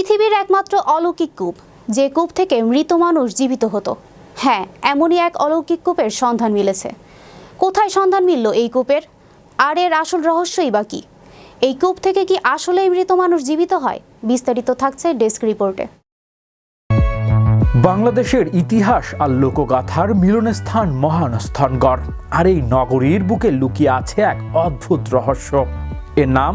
পৃথিবীর একমাত্র অলৌকিক কূপ, যে কূপ থেকে মৃত মানুষ জীবিত হতো। হ্যাঁ এমনই এক অলৌকিক কূপের সন্ধান মিলেছে। কোথায় সন্ধান মিলল এই কূপের? আর এর আসল রহস্যই বা কী? এই কূপ থেকে কি আসলেই মৃত মানুষ জীবিত হয়? বিস্তারিত থাকছে ডেস্ক রিপোর্টে। বাংলাদেশের ইতিহাস আর লোকগাথার মিলনস্থান মহান স্থনগড় আর এই নগরীর বুকে লুকিয়ে আছে এক অদ্ভুত রহস্য। এর নাম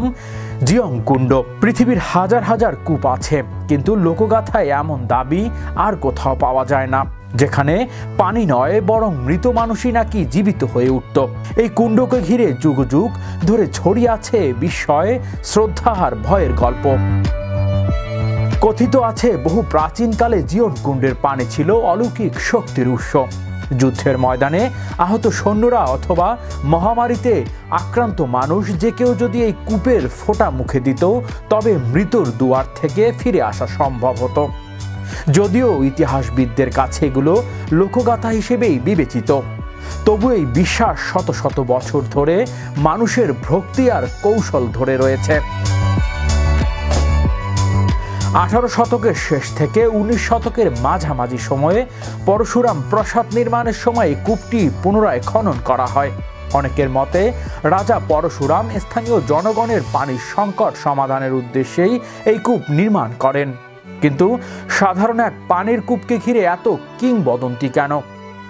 জিয়ং কুণ্ড পৃথিবীর হাজার হাজার কূপ আছে, কিন্তু লোকগাথায় এমন দাবি আর কোথাও পাওয়া যায় না, যেখানে পানি নয়, বরং মৃত মানুষই নাকি জীবিত হয়ে উঠত। এই কুণ্ডকে ঘিরে যুগ যুগ ধরে ছড়িয়ে আছে বিস্ময়, শ্রদ্ধা আর ভয়ের গল্প। কথিত আছে বহু প্রাচীনকালে জীবন কুণ্ডের পানি ছিল অলৌকিক শক্তির উৎস। যুদ্ধের ময়দানে আহত সৈন্যরা অথবা মহামারীতে আক্রান্ত মানুষ যে কেউ যদি এই কূপের ফোঁটা মুখে দিত, তবে মৃত্যুর দুয়ার থেকে ফিরে আসা সম্ভব হতো। যদিও ইতিহাসবিদদের কাছে এগুলো লোকগাথা হিসেবেই বিবেচিত। তবু এই বিশ্বাস শত শত বছর ধরে মানুষের ভক্তি আর কৌশল ধরে রয়েছে। আঠারো শতকের শেষ থেকে উনিশ শতকের মাঝামাঝি সময়ে পরশুরাম প্রসাদ নির্মাণের সময় কূপটি পুনরায় খনন করা হয়। অনেকের মতে, রাজা পরশুরাম স্থানীয় জনগণের পানির সংকট সমাধানের উদ্দেশ্যেই এই কূপ নির্মাণ করেন। কিন্তু সাধারণ এক পানির কূপকে ঘিরে এত কিংবদন্তি কেন?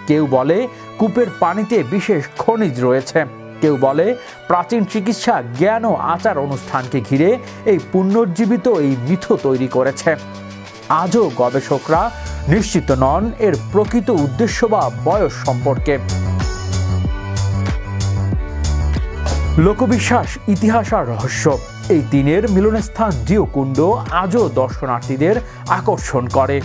কেউ বলে, কূপের পানিতে বিশেষ খনিজ রয়েছে। কেউ বলে প্রাচীন চিকিৎসা, জ্ঞান ও আচার অনুষ্ঠানকে ঘিরে এই পুনর্জীবিত এই মিথ তৈরি করেছে। আজও গবেষকরা নিশ্চিত নন এর প্রকৃত উদ্দেশ্য বা বয়স সম্পর্কে। লোকবিশ্বাস, ইতিহাস আর রহস্য। এই দিনের মিলনস্থান জিওকুণ্ড আজও দর্শনার্থীদের আকর্ষণ করে।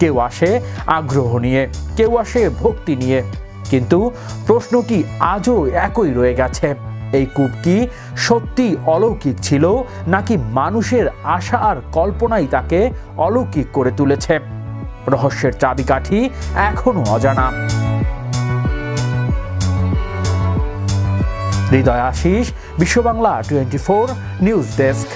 কেউ আসে আগ্রহ নিয়ে, কেউ আসে ভক্তি নিয়ে। কিন্তু প্রশ্নটি আজও একই রয়ে গেছে। এই কূপ কি সত্যি অলৌকিক ছিল নাকি মানুষের আশা আর কল্পনাই তাকে অলৌকিক করে তুলেছে? রহস্যের চাবিকাঠি এখনও অজানা। Hriday Ashis, Biswabangla twenty four news desk.